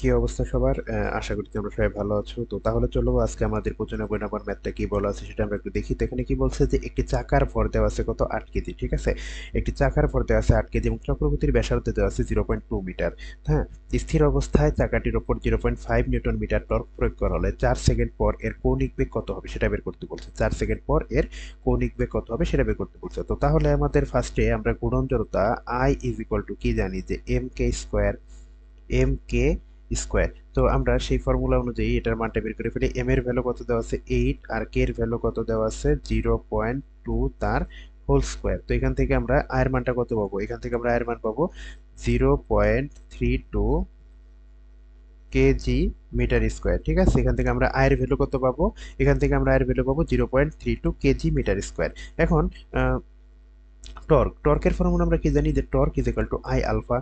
কি অবস্থা সবার? আশা করি তোমরা সবাই ভালো আছো। তো তাহলে চলো আজকে আমাদের পঁচানব্বই নম্বর ম্যাথটা কি বলা আছে সেটা আমরা একটু দেখি। তো এখানে কি বলছে যে একটি চাকার ভর দেওয়া আছে কত? আট কেজি, ঠিক আছে? একটি চাকার ভর দেওয়া আছে আট কেজি এবং চক্রগতির ব্যাসার্ধ দেওয়া আছে জিরো পয়েন্ট টু মিটার হ্যাঁ? স্থির অবস্থায় চাকাটির ওপর zero point five newton metre torque প্রয়োগ করা হলে চার সেকেন্ড পর এর কৌণিক বেগ কত হবে সেটা বের করতে বলছে। চার সেকেন্ড পর এর কৌণিক বেগ কত হবে সেটা বের করতে বলছে। তো তাহলে আমাদের ফার্স্টে আমরা গুণন জড়তা আই ইজ ইকুয়াল টু কি জানি যে M K square M K square তো আমরা সেই ফর্মুলা অনুযায়ী এটার মানটা বের করে ফেলি। এম এর ভ্যালু কত দেওয়া আছে? এইট আর কে এর ভ্যালু কত দেওয়া আছে? জিরো পয়েন্ট টু তার হোল স্কোয়ার তো এখান থেকে আমরা আয়ের মানটা কত পাবো? এখান থেকে আমরা আয়ের মান পাবো zero point three two kg metre square ঠিক আছে? এখান থেকে আমরা আয়ের ভ্যালু কত পাবো? এখান থেকে আমরা আয়ের ভ্যালু পাবো zero point three two kg metre square এখন টর্ক টর্কের ফর্মুলা আমরা কি জানি? যে torque is equal to I alpha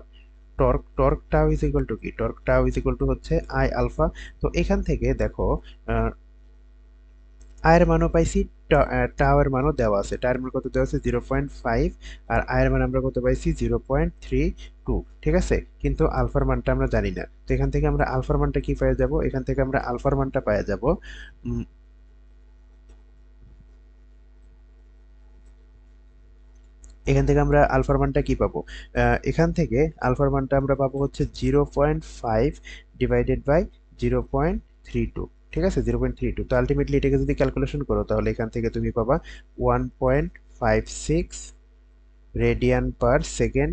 torque torque tau is equal to কি torque tau is equal to হচ্ছে আই আলফা তো এখান থেকে দেখো আয়ের মানও পাইছি টাওয়ার মানও দেওয়া আছে। টাওয়ার মান কত দেওয়া আছে? জিরো পয়েন্ট ফাইভ আর আয়ের মান আমরা কত পাইছি? জিরো পয়েন্ট থ্রি টু ঠিক আছে? কিন্তু আলফার মানটা আমরা জানি না। তো এখান থেকে আমরা আলফার মানটা কি পাওয়া যাব? এখান থেকে আমরা আলফার মানটা পাওয়া যাব এখান থেকে আমরা আলফার মানটা কি পাবো? এখান থেকে আলফার মানটা আমরা পাবো হচ্ছে zero point five divided by zero point three two, ঠিক আছে? Zero point three two. তো আলটিমেটলি এটাকে যদি ক্যালকুলেশন করো, তাহলে এখান থেকে তুমি পাবা one point five six radian per second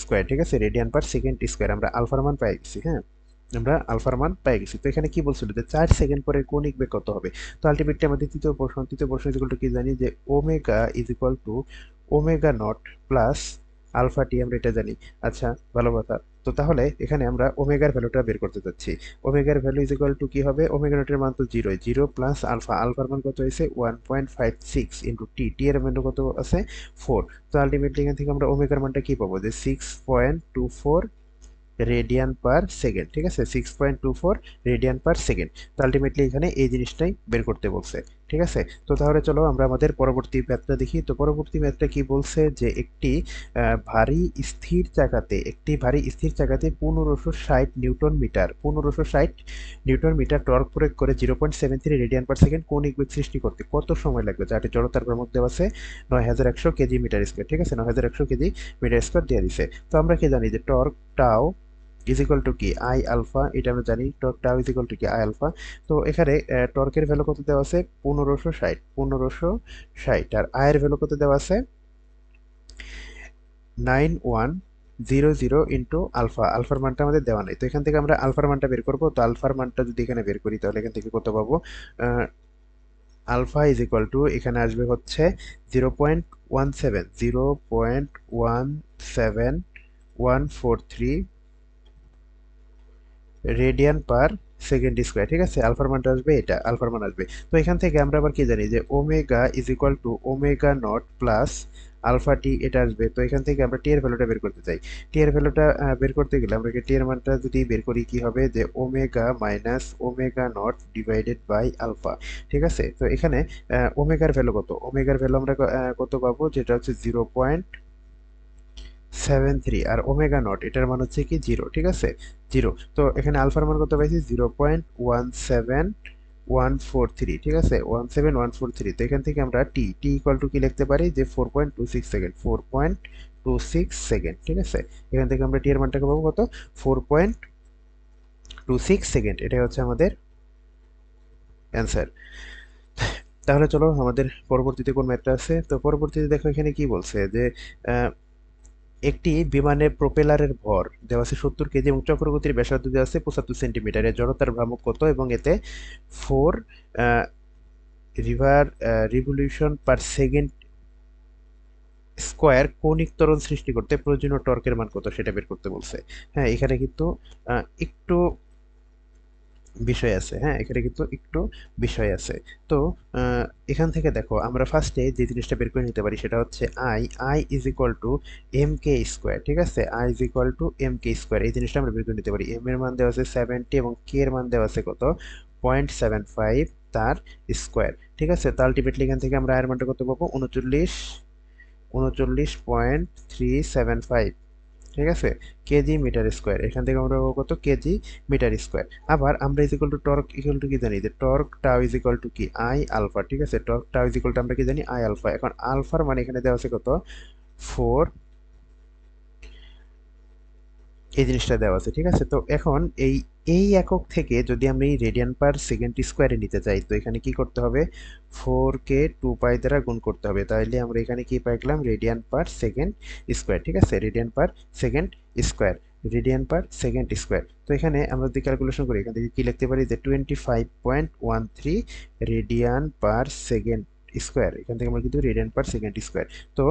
square ঠিক আছে? রেডিয়ান পার সেকেন্ড স্কোয়ার আমরা আলফার মান পাই গেছি হ্যাঁ? আমরা আলফার মান পাই গেছি। তো এখানে কি বলছিল যে চার সেকেন্ড পরে কৌণিক বেগ কত হবে? তো আলটিমেটলি আমাদের তৃতীয় প্রশ্ন তৃতীয় প্রশ্ন ইজ টু কি জানি যে omega is equal to omega nought plus alpha T আমরা এটা জানি। আচ্ছা ভালো কথা। তো তাহলে এখানে আমরা ওমেগার ভ্যালুটা বের করতে চাচ্ছি ওমেগার ভ্যালু ইজ ইকুয়াল টু কী হবে? ওমেগা নটের মান তো জিরো জিরো প্লাস আলফা। আলফার মান কত হয়েছে? One point five six into T T এর মান কত আছে? ফোর তো আলটিমেটলি এখান থেকে আমরা ওমেগার মানটা কী পাবো? যে six point two four radian per second ঠিক আছে? Six point two four radian per second তো আলটিমেটলি এখানে এই জিনিসটাই বের করতে বলছে। ঠিক আছে? তো তাহলে চলো আমরা আমাদের পরবর্তী ম্যাথটা দেখি। তো পরবর্তী ম্যাথটা কি বলছে যে একটি ভারী স্থির চাকাতে একটি ভারী স্থির চাকাতে পনেরোশো ষাট নিউটন মিটার, পনেরোশো ষাট নিউটন মিটার টর্ক প্রয়োগ করে zero point seven three radian per second কোন বেগ সৃষ্টি করতে কত সময় লাগবে? যাটি জড়তার প্রমুখ দেওয়া আছে নয় হাজার একশো কেজি মিটার স্কোয়ার ঠিক আছে? নয় হাজার একশো কেজি মিটার স্কোয়ার দিয়ে দিছে। তো আমরা কি জানি যে টর্ক টাও ইজ টু কি আই আলফা এটা আমরা জানি টর্ক টাও ইজ টু কি আই আলফা তো এখানে টর্কের ভ্যালু কত দেওয়া আছে? পনেরোশো ষাট পনেরোশো ষাট। আর আয়ের ভ্যালু কত দেওয়া আছে? Nine one zero zero into alpha আলফার মানটা আমাদের দেওয়া নেই। তো এখান থেকে আমরা আলফার মানটা বের করব। তো আলফার মানটা যদি এখানে বের করি, তাহলে এখান থেকে কত পাবো? আলফা ইজ ইকুয়াল টু এখানে আসবে হচ্ছে zero point one seven zero point one seven one four three radian per second square, ঠিক আছে? আলফার মানটা আসবে এটা, আলফার মান আসবে। তো এখান থেকে আমরা আবার কি জানি যে omega is equal to omega nought plus alpha T এটা আসবে। তো এখান থেকে আমরা টি এর ভ্যালুটা বের করতে চাই। টি এর ভ্যালুটা বের করতে গেলে আমরা টি এর মানটা যদি বের করি কি হবে? যে omega minus omega nought divided by alpha, ঠিক আছে? তো এখানে ওমেগার ভ্যালু কত? ওমেগার ভ্যালু আমরা কত পাবো? যেটা হচ্ছে জিরো পয়েন্ট সেভেন থ্রি আর ওমেগা নট এটার মান হচ্ছে কি জিরো ঠিক আছে? জিরো তো এখানে আলফার মান কত পাইছি? Zero point one seven one four three ঠিক আছে? One seven one four three তো এখান থেকে আমরা টি টি ইকুয়াল টু কি লিখতে পারি? যে four point two six second four point two six second ঠিক আছে? এখান থেকে আমরা টি এর মানটাকে পাবো কত? Four point two six second এটাই হচ্ছে আমাদের অ্যান্সার তাহলে চলো আমাদের পরবর্তীতে কোন ম্যাথটা আছে? তো পরবর্তীতে দেখো এখানে কি বলছে? যে একটি বিমানের প্রোপেলারের ভর দেওয়া আছে সত্তর কেজি এবং চক্রগতির ব্যাসার্ধ দেওয়া আছে পঁচাত্তর সেন্টিমিটার। এর জড়তার ভ্রামক কত এবং এতে four river revolution per second square কৌণিক ত্বরণ সৃষ্টি করতে প্রয়োজনীয় টর্কের মান কত সেটা বের করতে বলছে। হ্যাঁ এখানে কিন্তু একটু বিষয় আছে হ্যাঁ? এখানে কিন্তু একটু বিষয় আছে। তো এখান থেকে দেখো, আমরা ফার্স্টে যে জিনিসটা বের করে নিতে পারি সেটা হচ্ছে I I is equal to M K square ঠিক আছে? I is equal to M K square এই জিনিসটা আমরা বের করে নিতে পারি। এম এর মান দেওয়া আছে সেভেন্টি এবং কে এর মান দেওয়া আছে কত? পয়েন্ট সেভেন ফাইভ তার স্কোয়ার ঠিক আছে? তো আলটিমেটলি এখান থেকে আমরা আয়ের মানটা কত পাবো? উনচল্লিশ উনচল্লিশ পয়েন্ট থ্রি সেভেন ফাইভ ঠিক আছে? Kg metre square. এখান থেকে আমরা পাবো কত? Kg metre square. আবার আমরা is equal to torque equal to কি জানি? যে torque tau is equal to কি? আই আলফা ঠিক আছে? Torque tau is equal two আমরা কি জানি? আই আলফা এখন আলফার মানে এখানে দেওয়া আছে কত? ফোর এই জিনিসটা দেওয়া আছে, ঠিক আছে? তো এখন এই এই একক থেকে যদি এই রেডিয়ান পার সেকেন্ড স্কোয়ারে নিতে চাই, তো এখানে কি করতে হবে? ফোর কে টু পাই দ্বারা গুণ করতে হবে। তাহলে আমরা এখানে কি পাইলাম রেডিয়ান পার সেকেন্ড স্কোয়ার ঠিক আছে? Radian per second square radian per second square তো এখানে আমরা যদি ক্যালকুলেশন করি, এখান থেকে কী লিখতে পারি? যে twenty five point one three radian per second square এখান থেকে আমরা কিন্তু রেডিয়ান পার সেকেন্ড স্কোয়ার তো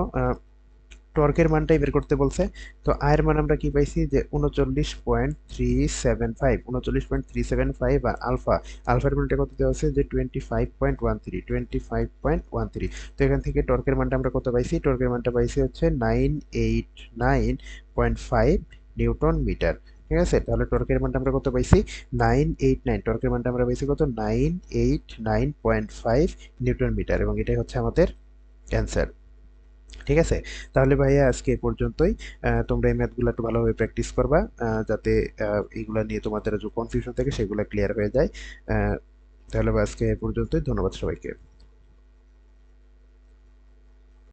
টর্কের মানটাই বের করতে বলছে। তো আয়ের মান আমরা কি পাইছি? যে উনচল্লিশ পয়েন্ট থ্রি সেভেন ফাইভ, উনচল্লিশ পয়েন্ট থ্রি সেভেন ফাইভ আর আলফা, আলফার মানটা কত দেওয়া আছে যে twenty five point one three twenty five point one three তো এখান থেকে টর্কের মানটা আমরা কত পাইছি? টর্কের মানটা পাইছি হচ্ছে nine eight nine point five newton metre. ঠিক আছে? তাহলে টর্কের মানটা আমরা কত পাইছি? নাইন এইট নাইন টর্কের মানটা আমরা পাইছি কত? Nine eight nine point five newton metre. এবং এটাই হচ্ছে আমাদের অ্যান্সার। ঠিক আছে? তাহলে ভাইয়া আজকে এ পর্যন্তই। তোমরা এই ম্যাথগুলো একটু ভালোভাবে প্র্যাকটিস করবা যাতে এইগুলো নিয়ে তোমাদের যে কনফিউশন থাকে সেগুলো ক্লিয়ার হয়ে যায়। তাহলে আজকে এ পর্যন্তই। ধন্যবাদ সবাইকে।